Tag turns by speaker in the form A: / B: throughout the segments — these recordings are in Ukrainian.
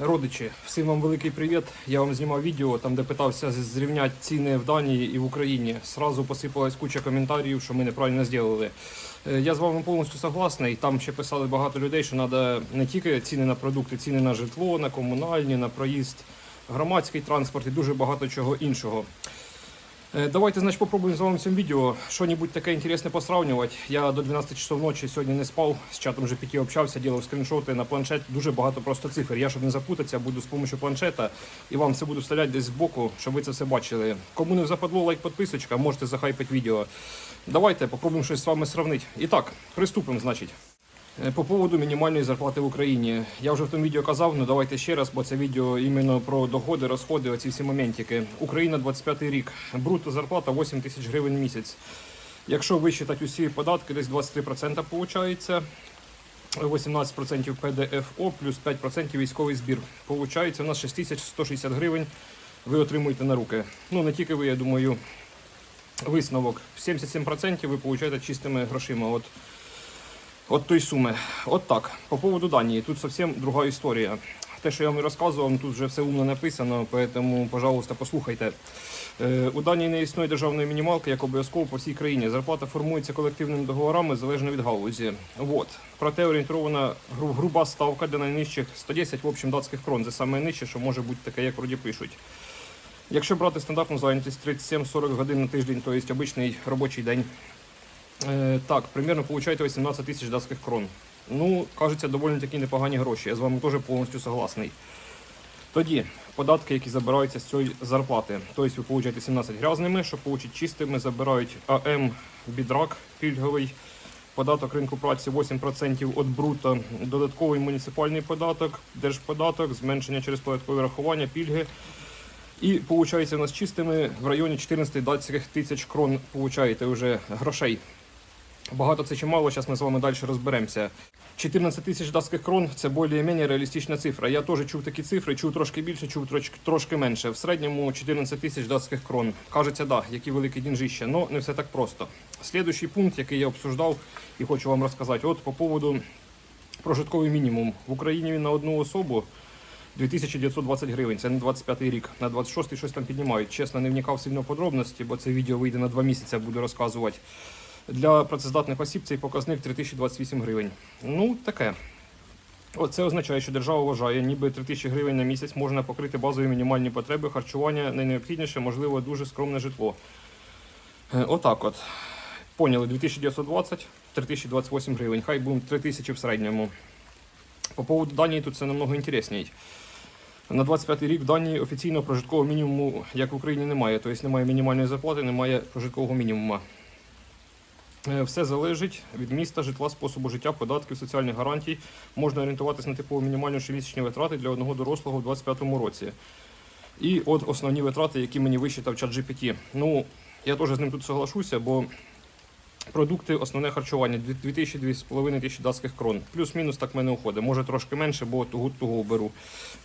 A: Родичі, всім вам великий привіт. Я вам знімав відео, там де питався зрівняти ціни в Данії і в Україні. Сразу посипалась куча коментарів, що ми неправильно зробили. Е, Я з вами повністю согласний. Там ще писали багато людей, що треба не тільки ціни на продукти, ціни на житло, на комунальні, на проїзд, громадський транспорт і дуже багато чого іншого. Е, Давайте, значить, попробуємо з вами в цьому відео що-небудь таке інтересне посравнювати. Я до 12 часов ночі сьогодні не спав, з чатом GPT общався, ділав скріншоти на планшет. Дуже багато просто цифр. Я, щоб не запутатися, буду з допомогою планшета і вам все буду вставляти десь збоку, щоб ви це все бачили. Кому не западло, лайк, підписочка, можете захайпити відео. Давайте попробуємо щось з вами сравнити. І так, приступимо, значить. Е, По поводу мінімальної зарплати в Україні. Я вже в тому відео казав, ну давайте ще раз, бо це відео іменно про доходи, розходи, оці всі моментики. Україна 25 рік. Брутто зарплата 8 тисяч гривень в місяць. Якщо висчитати усі податки, десь 23% виходить. 18% ПДФО плюс 5% військовий збір. Получається у нас 6160 гривень ви отримуєте на руки. Ну не тільки ви, я думаю, висновок. 77% ви получаєте чистими грошима. От От той суми. От так. По поводу Данії, тут зовсім друга історія. Те, що я вам розказував, тут вже все умно написано, тому, пожалуйста, послухайте. Е, У Данії не існує державної мінімалки, як обов'язково по всій країні. Зарплата формується колективними договорами залежно від галузі. Вот. Проте орієнтована гру- груба ставка для найнижчих 110 в общем датських крон. Це саме нижче, що може бути таке, як вроді пишуть. Якщо брати стандартну зайнятість 37-40 годин на тиждень, то є обичний робочий день, Е, так, примерно получаєте 18 тисяч датських крон. Ну, кажеться, доволі такі непогані гроші. Я з вами теж повністю согласний. Тоді податки, які забираються з цієї зарплати. Тобто ви получаєте 17 грязними, щоб отримати чистими, забирають АМ бідрак пільговий, податок ринку праці 8% від брута, додатковий муніципальний податок, держподаток, зменшення через податкові рахування, пільги. І виходить, у нас чистими в районі 14 датських тисяч крон получаєте вже грошей. Багато це чи мало, зараз ми з вами далі розберемося. 14 тисяч датських крон це більш-менш реалістична цифра. Я теж чув такі цифри, чув трошки більше, чув трошки, менше. В середньому 14 тисяч датських крон. Кажеться, да, які великі дінжища, але не все так просто. Слідуючий пункт, який я обсуждав і хочу вам розказати, от по поводу прожитковий мінімум. В Україні він на одну особу 2920 гривень, це не 25 рік. На 26 щось там піднімають. Чесно, не вникав сильно в подробності, бо це відео вийде на два місяці, буду розказувати. Для працездатних осіб цей показник 3028 гривень. Ну, таке. Це означає, що держава вважає, ніби 3000 гривень на місяць можна покрити базові мінімальні потреби, харчування, найнеобхідніше, можливо, дуже скромне житло. Е, Отак от. Поняли, 2920, 3028 гривень. Хай будемо 3000 в середньому. По поводу Данії тут це намного інтересній. На 25 рік в Данії офіційно прожиткового мінімуму, як в Україні, немає. Тобто немає мінімальної зарплати, немає прожиткового мінімуму. Е, Все залежить від міста, житла, способу життя, податків, соціальних гарантій. Можна орієнтуватися на типову мінімальну щомісячні витрати для одного дорослого у 2025 році. І от основні витрати, які мені вичитав чат GPT. Ну, я теж з ним тут соглашуся, бо продукти, основне харчування 2000-2500 тисячі датських крон. Плюс-мінус так в мене уходить. Може трошки менше, бо туго беру.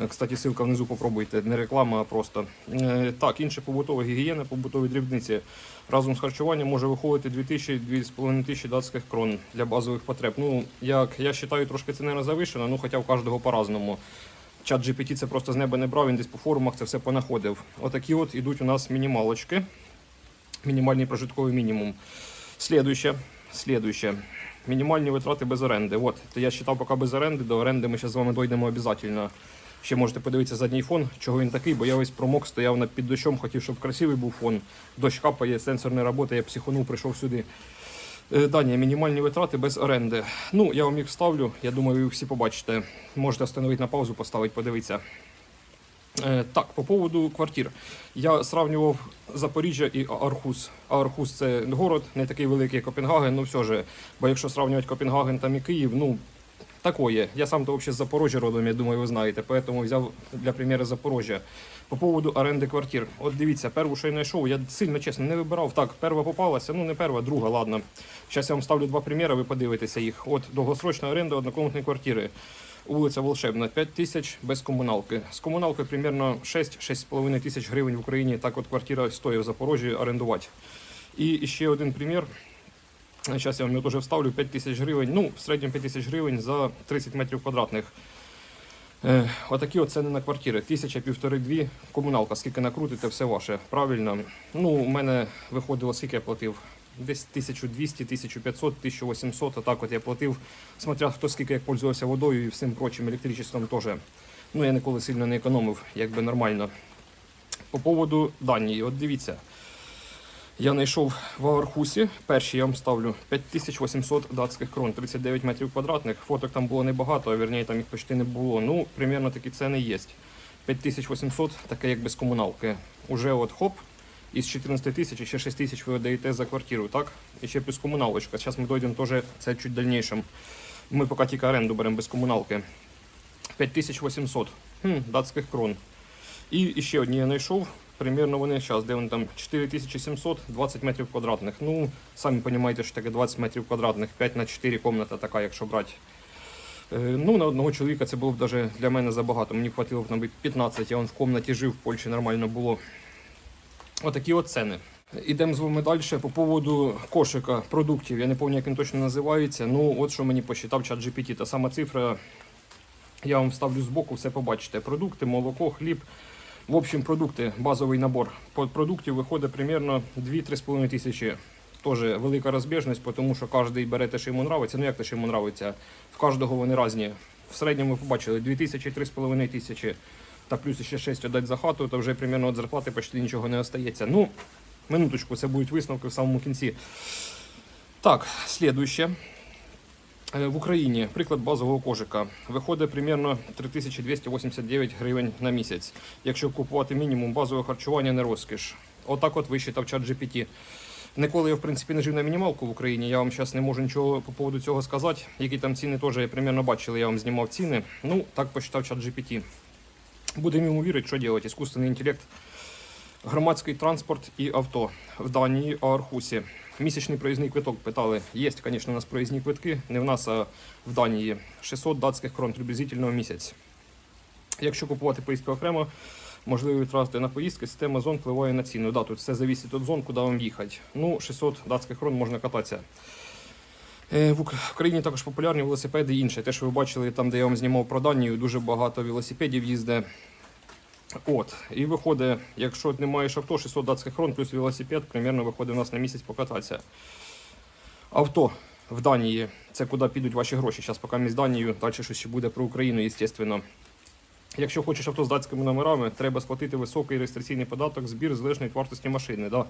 A: Е, Кстати, ссылка внизу попробуйте. Не реклама, а просто. Е, Так, інше побутова гігієна, побутові дрібниці. Разом з харчуванням може виходити 2000-2500 тисячі датських крон для базових потреб. Ну, як я вважаю, трошки це не завишено, ну хоча в кожного по-разному. Чат GPT це просто з неба не брав, він десь по форумах це все понаходив. Отакі от ідуть у нас мінімалочки. Мінімальний прожитковий мінімум. Слідуюче. Слідуюче. Мінімальні витрати без оренди. От, то я вважав поки без оренди, до оренди ми зараз з вами дійдемо обов'язково. Ще можете подивитися задній фон, чого він такий, бо я весь промок стояв над під дощом, хотів, щоб красивий був фон. Дощ капає, сенсор не працює, я психонув, прийшов сюди. Е, Дані, мінімальні витрати без оренди. Ну, я вам їх вставлю, я думаю, ви всі побачите. Можете встановити на паузу, поставити, подивитися. Е, Так, по поводу квартир. Я сравнював Запоріжжя і Архус. Архус це город, не такий великий, як Копенгаген, ну все ж. Бо якщо сравнювати Копенгаген там і Київ, ну такое. Я сам то взагалі з Запорожжя родом, я думаю, ви знаєте, поэтому взяв для примеру Запорожжя. По поводу оренди квартир. От дивіться, першу, що я знайшов, я сильно чесно не вибирав. Так, перша попалася, ну не перша, друга, ладно. Зараз я вам ставлю два приміри, ви подивитеся їх. От довгосрочна оренда однокомнатної квартири. Вулиця Волшебна, 5 тисяч без комуналки. З комуналкою примерно 6-6,5 тисяч гривень в Україні. Так от квартира стоїть в Запорожжі орендувати. І ще один примір. Зараз я вам його теж вставлю 5 тисяч гривень. Ну, в середньому 5 тисяч гривень за 30 метрів квадратних. Е, отакі от ціни на квартири. Тисяча, півтори, дві. Комуналка, скільки накрутите, все ваше. Правильно. Ну, у мене виходило, скільки я платив. Десь 1200, 1500, 1800, отак от я платив, смотря хто скільки як пользувався водою і всім прочим електричеством теж. Ну, я ніколи сильно не економив, якби нормально. По поводу Данії, от дивіться. Я знайшов в Аархусі. Перший я вам ставлю 5800 датських крон, 39 метрів квадратних. Фоток там було небагато, а вірніше там їх почти не було. Ну, примерно такі ціни є. 5800, таке як без комуналки. Уже от хоп, із 14 тисяч ще 6 тисяч ви даєте за квартиру, так? І ще плюс комуналочка. Зараз ми дійдемо теж це чуть дальнішим. Ми поки тільки оренду беремо без комуналки. 5800 хм, датських крон. І ще одні я знайшов. Примірно вони зараз, де вони там 4700, 20 метрів квадратних. Ну, самі розумієте, що таке 20 метрів квадратних, 5 на 4 комната така, якщо брати. Е, Ну, на одного чоловіка це було б даже для мене забагато. Мені хватило б мабуть, 15, я вон в кімнаті жив, в Польщі нормально було. Отакі от ціни. Ідемо з вами далі по поводу кошика продуктів. Я не пам'ятаю, як він точно називається. Ну, от що мені посчитав чат GPT. Та сама цифра. Я вам ставлю збоку, все побачите. Продукти, молоко, хліб. В общем, продукти, базовий набор продуктів виходить примерно 2-3,5 тисячі. Теж велика розбіжність, тому що кожен бере те, що йому подобається. Ну як те, що йому подобається, в кожного вони різні. В середньому ви побачили 2 тисячі, 3,5 тисячі. Та плюс ще 6 віддати за хату, то вже примерно від зарплати почти нічого не остається. Ну, минуточку, це будуть висновки в самому кінці. Так, слідуще. Е, В Україні приклад базового кожика виходить примерно 3289 гривень на місяць. Якщо купувати мінімум базове харчування не розкіш. Отак от висчитав чат GPT. Ніколи я в принципі не жив на мінімалку в Україні. Я вам зараз не можу нічого по поводу цього сказати. Які там ціни теж я примерно бачили, я вам знімав ціни. Ну, так посчитав чат GPT. Будемо йому вірити, що робити. Іскусственний інтелект, громадський транспорт і авто в Данії, Аархусі. Місячний проїзний квиток питали. Є, звісно, у нас проїзні квитки, не в нас, а в Данії. 600 датських крон приблизительно в місяць. Якщо купувати поїздки окремо, можливо витратити на поїздки, система зон впливає на ціну. Да, тут все залежить від зон, куди вам їхати. Ну, 600 датських крон можна кататися. Е, В Україні також популярні велосипеди і інше. Те, що ви бачили там, де я вам знімав про Данію, дуже багато велосипедів їздить. От, і виходить, якщо не маєш авто, 600 датських крон плюс велосипед, примерно виходить у нас на місяць покататися. Авто в Данії це куди підуть ваші гроші. Зараз поки ми з Данією, далі щось ще буде про Україну, звісно. Якщо хочеш авто з датськими номерами, треба сплатити високий реєстраційний податок, збір залежно від вартості машини. Да?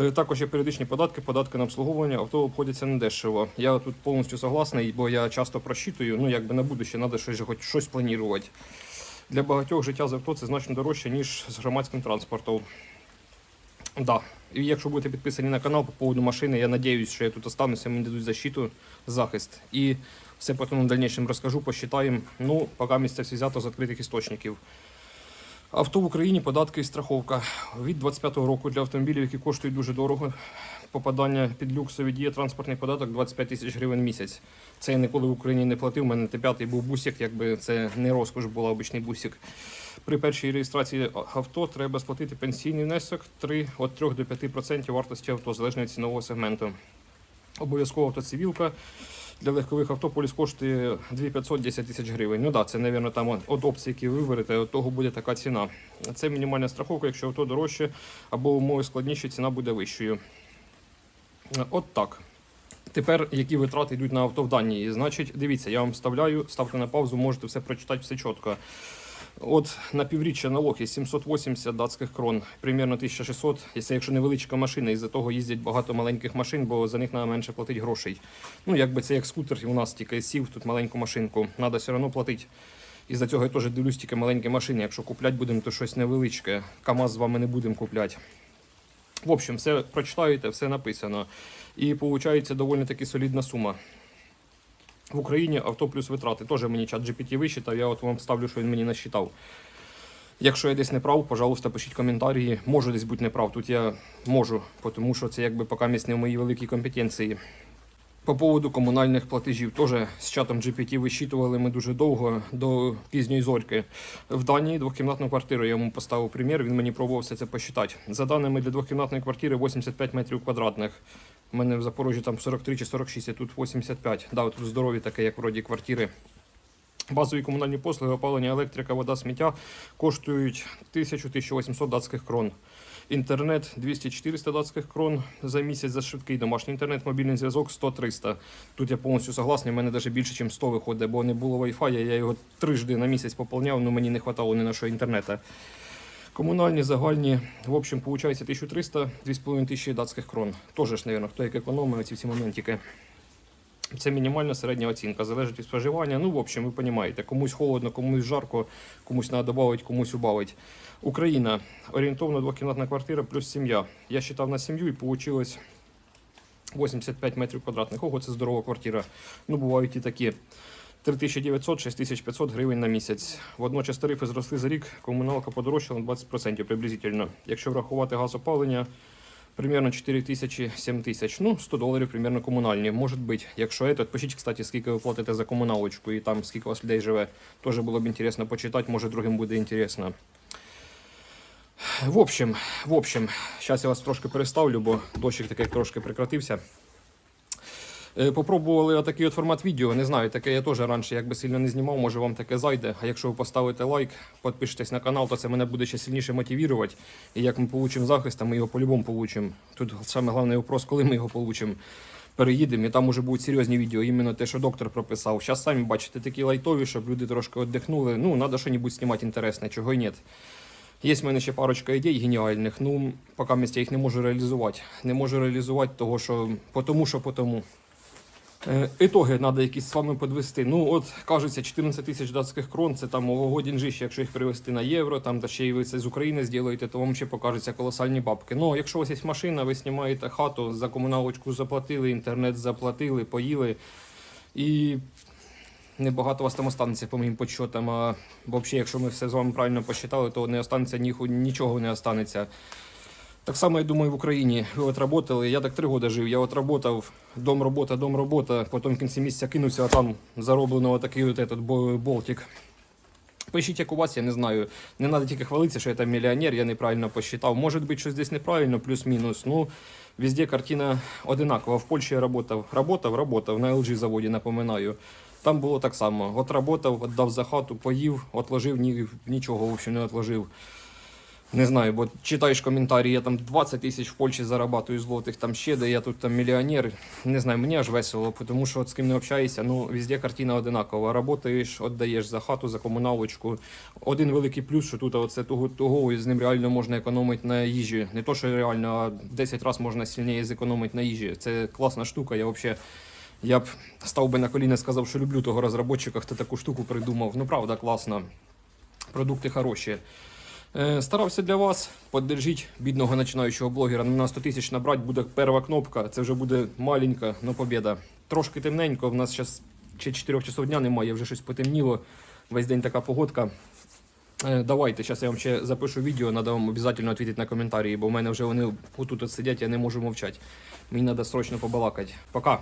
A: Е, Також є періодичні податки, податки на обслуговування, авто обходяться недешево. Я тут повністю согласний, бо я часто просчитую, ну якби на будуще треба щось, хоч щось планувати. Для багатьох життя з авто це значно дорожче, ніж з громадським транспортом. Да. І якщо будете підписані на канал по поводу машини, я надіюсь, що я тут остануся, мені дадуть защиту, захист. І все потім в дальнішому розкажу, посчитаємо. Ну, поки місце взято з відкритих істочників. Авто в Україні, податки і страховка. Від 25-го року для автомобілів, які коштують дуже дорого. Попадання під люксові діє транспортний податок 25 тисяч гривень в місяць. Це я ніколи в Україні не платив. У мене Т5 був бусик, якби це не розкош була обичний бусик. При першій реєстрації авто треба сплатити пенсійний внесок 3, від 3 до 5% вартості авто, залежно від цінового сегменту. Обов'язково автоцивілка. Для легкових авто поліс коштує 2510 тисяч гривень. Ну так, да, це, мабуть, там от опції, які ви виберете, от того буде така ціна. Це мінімальна страховка, якщо авто дорожче або умови складніші, ціна буде вищою. От так. Тепер які витрати йдуть на авто в Данії? Значить, дивіться, я вам вставляю, ставте на паузу, можете все прочитати, все чітко. От на півріччя налог є 780 датських крон, примерно 1600, якщо, якщо невеличка машина, із-за того їздять багато маленьких машин, бо за них треба менше платити грошей. Ну, якби це як скутер, і у нас тільки сів тут маленьку машинку, треба все одно платити. І за цього я теж дивлюсь тільки маленькі машини. Якщо купляти будемо, то щось невеличке. КАМАЗ з вами не будемо купляти. В общем, все прочитаєте, все написано. І виходить доволі таки солідна сума. В Україні авто плюс витрати. Теж мені чат GPT висчитав, я от вам ставлю, що він мені насчитав. Якщо я десь не прав, пожалуйста, пишіть коментарі. Можу десь бути неправ. Тут я можу, тому що це якби поки місць не в моїй великій компетенції. По поводу комунальних платежів теж з чатом GPT висчитували ми дуже довго до пізньої зорьки. В Данії двохкімнатну квартиру я йому поставив примір, він мені пробував все це посчитати. За даними для двохкімнатної квартири 85 метрів квадратних. У мене в Запорожжі там 43 чи 46, а тут 85. Да, тут здорові таке, як вроді квартири. Базові комунальні послуги, опалення, електрика, вода, сміття коштують 1000-1800 датських крон. Інтернет 200-400 датських крон за місяць за швидкий домашній інтернет, мобільний зв'язок 100-300. Тут я повністю согласний, в мене навіть більше, ніж 100 виходить, бо не було Wi-Fi, я його трижди на місяць поповняв, але мені не вистачало ні на що інтернету. Комунальні, загальні, в общем, виходить 1300, 2500 датських крон. Тоже ж, мабуть, хто як економить ці всі моментики. Це мінімальна середня оцінка, залежить від споживання. Ну, в общем, ви розумієте, комусь холодно, комусь жарко, комусь треба додати, комусь убавити. Україна орієнтовно двокімнатна квартира плюс сім'я. Я считав на сім'ю і вийшло 85 метрів квадратних. Ого, це здорова квартира. Ну, бувають і такі. 3900-6500 гривень на місяць. Водночас тарифи зросли за рік, комуналка подорожчала на 20% приблизительно. Якщо врахувати газопалення, примерно 4 тисячі 7 тисяч. Ну, 100 доларів примерно комунальні. Може бути, якщо это, пишіть, кстати, скільки ви платите за комуналочку і там скільки у вас людей живе. Теж було б інтересно почитати, може другим буде інтересно. В общем, в общем, зараз я вас трошки переставлю, бо дощик такий трошки прекратився. Е, Попробували отакий от формат відео. Не знаю, таке я теж раніше якби сильно не знімав, може вам таке зайде. А якщо ви поставите лайк, підпишетесь на канал, то це мене буде ще сильніше мотивувати. І як ми получимо захист, а ми його по-любому получимо. Тут саме головний вопрос, коли ми його получимо. Переїдемо, і там уже будуть серйозні відео, іменно те, що доктор прописав. Зараз самі бачите, такі лайтові, щоб люди трошки віддихнули. Ну, треба щось знімати інтересне, чого й ні. Є в мене ще парочка ідей геніальних. Ну, поки я їх не можу реалізувати. Не можу реалізувати, того, що потому що потому. Е, Ітоги треба якісь з вами підвести. Ну, от кажеться, 14 тисяч датських крон, це там ого деньжище, якщо їх перевести на євро, там та ще й ви це з України зробите, то вам ще покажеться колосальні бабки. Ну, якщо у вас є машина, ви знімаєте хату, за комуналочку заплатили, інтернет заплатили, поїли. І небагато вас там останеться по моїм подсчетам. А взагалі, якщо ми все з вами правильно посчитали, то не останеться ніху- нічого не останеться. Так само, я думаю, в Україні. Ви от работали, я так три роки жив. Я от работав, дом робота, дом робота, потім в кінці місяця кинувся, а там зароблено такий от этот болтик. Пишіть, як у вас, я не знаю. Не треба тільки хвалитися, що я там мільйонер, я неправильно посчитав. Може бути, щось десь неправильно, плюс-мінус. Ну, везде картина одинакова. В Польщі я работав. Работав, работав, на LG заводі, напоминаю. Там було так само. От работав, віддав за хату, поїв, отложив, ні, нічого, в общем, не отложив. Не знаю, бо читаєш коментарі, я там 20 тисяч в Польщі зарабатую злотих, там ще де я тут там мільйонер. Не знаю, мені аж весело, тому що от з ким не общаєшся, ну везде картина одинакова. Работаєш, віддаєш за хату, за комуналочку. Один великий плюс, що тут оце того, того і з ним реально можна економити на їжі. Не то, що реально, а 10 разів можна сильніше зекономити на їжі. Це класна штука. Я взагалі. Я б став би на коліна, сказав, що люблю того розробника, хто таку штуку придумав. Ну правда, класно. Продукти хороші. Е, Старався для вас. Поддержіть бідного починаючого блогера. На 100 тисяч набрати буде перша кнопка. Це вже буде маленька, но побіда. Трошки темненько. В нас зараз ще 4 часов дня немає, вже щось потемніло. Весь день така погодка. Е, Давайте, зараз я вам ще запишу відео, треба вам обов'язково відповідати на коментарі, бо в мене вже вони отут от сидять, я не можу мовчати. Мені треба срочно побалакати. Пока.